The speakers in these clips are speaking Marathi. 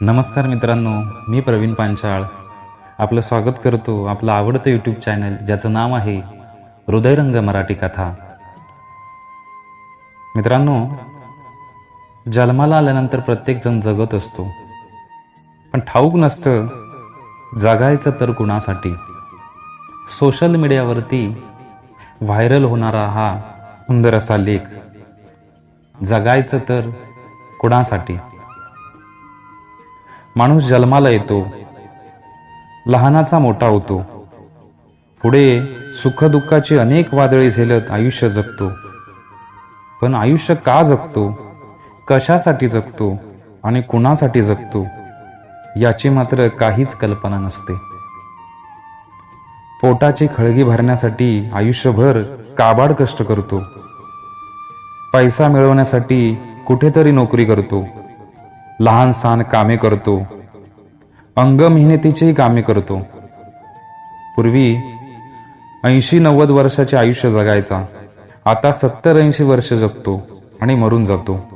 नमस्कार मित्रांनो मी प्रवीण पांचाळ. आपलं स्वागत करतो आपलं आवडतं यूट्यूब चॅनल ज्याचं नाव आहे हृदयरंग मराठी कथा. मित्रांनो जन्माला आल्यानंतर प्रत्येकजण जगत असतो. पण ठाऊक नसतं जगायचं तर कुणासाठी? सोशल मीडियावरती व्हायरल होणारा हा सुंदर असा लेख. जगायचं तर कुणासाठी? माणूस जन्माला येतो. लहानाचा मोठा होतो. पुढे सुखदुःखाची अनेक वादळी झेलत आयुष्य जगतो. पण आयुष्य का जगतो? कशासाठी जगतो? आणि कुणासाठी जगतो? याची मात्र काहीच कल्पना नसते. पोटाची खळगी भरण्यासाठी आयुष्यभर काबाड कष्ट करतो. पैसा मिळवण्यासाठी कुठेतरी नोकरी करतो. लहान सहान कामे करतो. अंग मेहनतीचीही कामे करतो. पूर्वी ऐंशी नव्वद वर्षाचे आयुष्य जगायचा. आता सत्तर ऐंशी वर्ष जगतो आणि मरून जातो.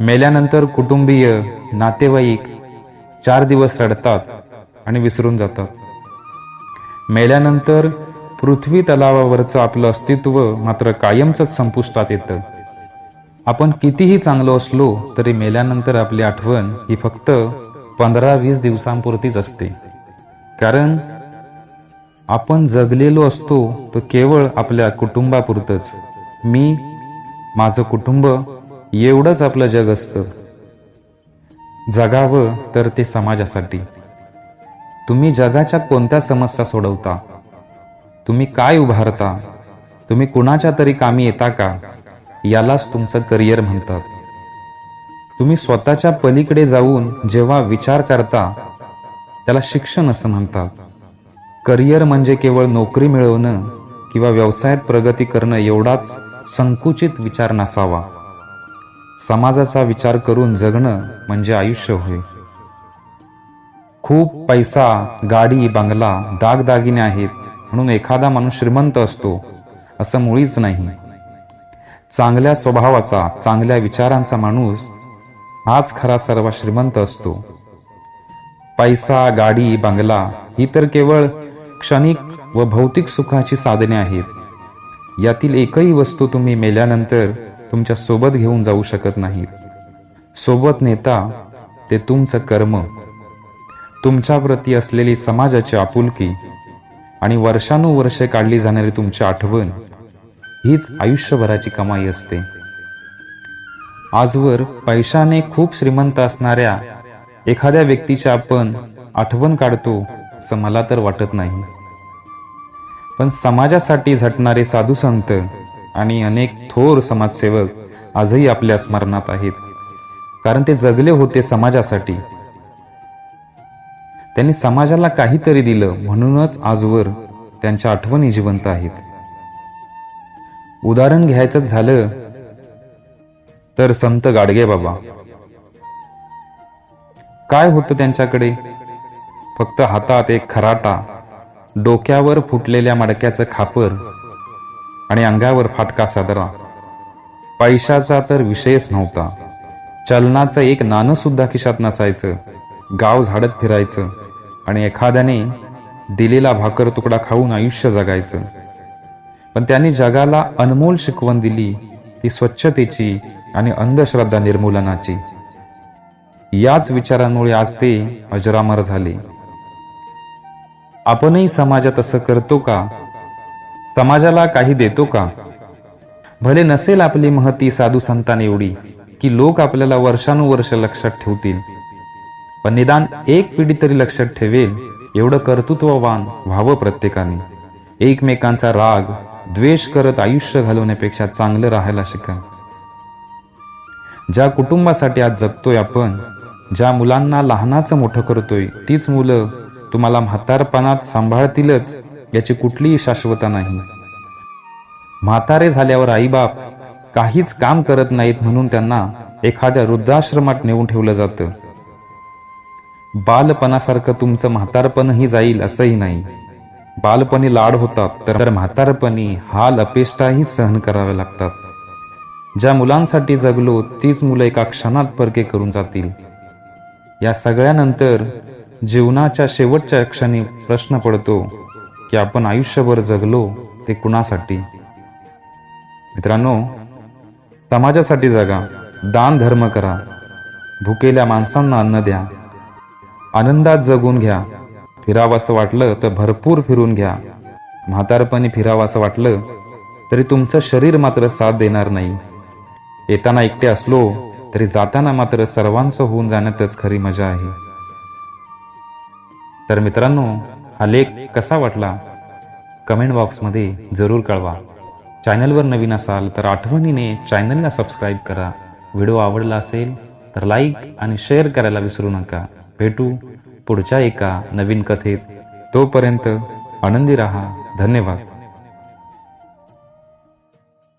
मेल्यानंतर कुटुंबीय नातेवाईक चार दिवस रडतात आणि विसरून जातात. मेल्यानंतर पृथ्वी तलावावरचं आपलं अस्तित्व मात्र कायमचंच संपुष्टात येतं. आपण कितीही चांगलो असलो तरी मेल्यानंतर आपली आठवण ही फक्त पंधरा वीस दिवसांपुरतीच असते. कारण आपण जगलेलो असतो तो केवळ आपल्या कुटुंबापुरतच. मी माझं कुटुंब एवढंच आपलं जग असतं. जगावं तर ते समाजासाठी. तुम्ही जगाच्या कोणत्या समस्या सोडवता? तुम्ही काय उभारता? तुम्ही कुणाच्या तरी कामी येता का? यालाच तुमचं करिअर म्हणतात. तुम्ही स्वतःच्या पलीकडे जाऊन जेव्हा विचार करता त्याला शिक्षण असं म्हणतात. करिअर म्हणजे केवळ नोकरी मिळवणं किंवा व्यवसायात प्रगती करणं एवढाच संकुचित विचार नसावा. समाजाचा विचार करून जगणं म्हणजे आयुष्य होय. खूप पैसा गाडी बंगला दागदागिने आहेत म्हणून एखादा माणूस श्रीमंत असतो असं मुळीच नाही. चांगल्या स्वभावाचा चांगल्या विचारांचा माणूस हाच खरा सर्व श्रीमंत असतो. पैसा गाडी बंगला ही तर केवळ क्षणिक व भौतिक सुखाची साधने आहेत. यातील एकही वस्तू तुम्ही मेल्यानंतर तुमच्यासोबत घेऊन जाऊ शकत नाहीत. सोबत नेता ते तुमचं कर्म. तुमच्याप्रती असलेली समाजाची आपुलकी आणि वर्षानुवर्षे काढली जाणारी तुमची आठवण हीच आयुष्यभराची कमाई असते. आजवर पैशाने खूप श्रीमंत असणाऱ्या एखाद्या व्यक्तीची आपण आठवण काढतो असं मला तर वाटत नाही. पण समाजासाठी झटणारे साधू संत आणि अनेक थोर समाजसेवक आजही आपल्या स्मरणात आहेत. कारण ते जगले होते समाजासाठी. त्यांनी समाजाला काहीतरी दिलं म्हणूनच आजवर त्यांच्या आठवणी जिवंत आहेत. उदाहरण घ्यायचं झालं तर संत गाडगे बाबा. काय होतं त्यांच्याकडे? फक्त हातात एक खराटा डोक्यावर फुटलेल्या मडक्याचं खापर आणि अंगावर फाटका सादरा. पैशाचा तर विषयच नव्हता. चलनाचं एक नाणं सुद्धा खिशात नसायचं. गाव झाडत फिरायचं आणि एखाद्याने दिलेला भाकर तुकडा खाऊन आयुष्य जगायचं. पण त्यांनी जगाला अनमोल शिकवण दिली ती स्वच्छतेची आणि अंधश्रद्धा निर्मूलनाची. याच विचारांमुळे आज ते अजरामर झाले. आपणही समाजात असं करतो का? समाजाला काही देतो का? भले नसेल आपली महती साधू संतान एवढी की लोक आपल्याला वर्षानुवर्ष लक्षात ठेवतील. पण निदान एक पिढी तरी लक्षात ठेवेल एवढं कर्तृत्ववान व्हावं प्रत्येकाने. एकमेकांचा राग द्वेष करत आयुष्य घालवण्यापेक्षा चांगलं राहायला शिका. ज्या कुटुंबासाठी आज जगतोय आपण ज्या मुलांना लहानाचं मोठं करतोय तीच मुलं तुम्हाला म्हातारपणात सांभाळतीलच याची कुठलीही शाश्वता नाही. म्हातारे झाल्यावर आईबाप काहीच काम करत नाहीत म्हणून त्यांना एखाद्या वृद्धाश्रमात नेऊन ठेवलं जातं. बालपणासारखं तुमचं म्हातारपणही जाईल असंही नाही. बालपणी लाड होतात तर म्हातारपणी हाल अपेष्टाही सहन कराव्या लागतात. ज्या मुलांसाठी जगलो तीच मुलं एका क्षणात परके करून जातील. या सगळ्यानंतर जीवनाच्या शेवटच्या क्षणी प्रश्न पडतो की आपण आयुष्यभर जगलो ते कुणासाठी? मित्रांनो समाजासाठी जगा दान धर्म करा भुकेल्या माणसांना अन्न द्या आनंदात जगून घ्या फिरावंसं वाटलं तर भरपूर फिरून घ्या. म्हातारपणी फिरावंसं वाटलं तरी तुमचं शरीर मात्र साथ देणार नाही. येताना एकटे असलो तरी जाताना मात्र सर्वांचं होऊन जाण्यातच खरी मजा आहे. तर मित्रांनो हा लेख कसा वाटला? कमेंट बॉक्समध्ये जरूर कळवा. चॅनलवर नवीन असाल तर आठवणीने चॅनलला सबस्क्राईब करा. व्हिडिओ आवडला असेल तर लाईक आणि शेअर करायला विसरू नका. भेटू पुढच्या एका नवीन कथेत. तोपर्यंत आनंदी राहा. धन्यवाद.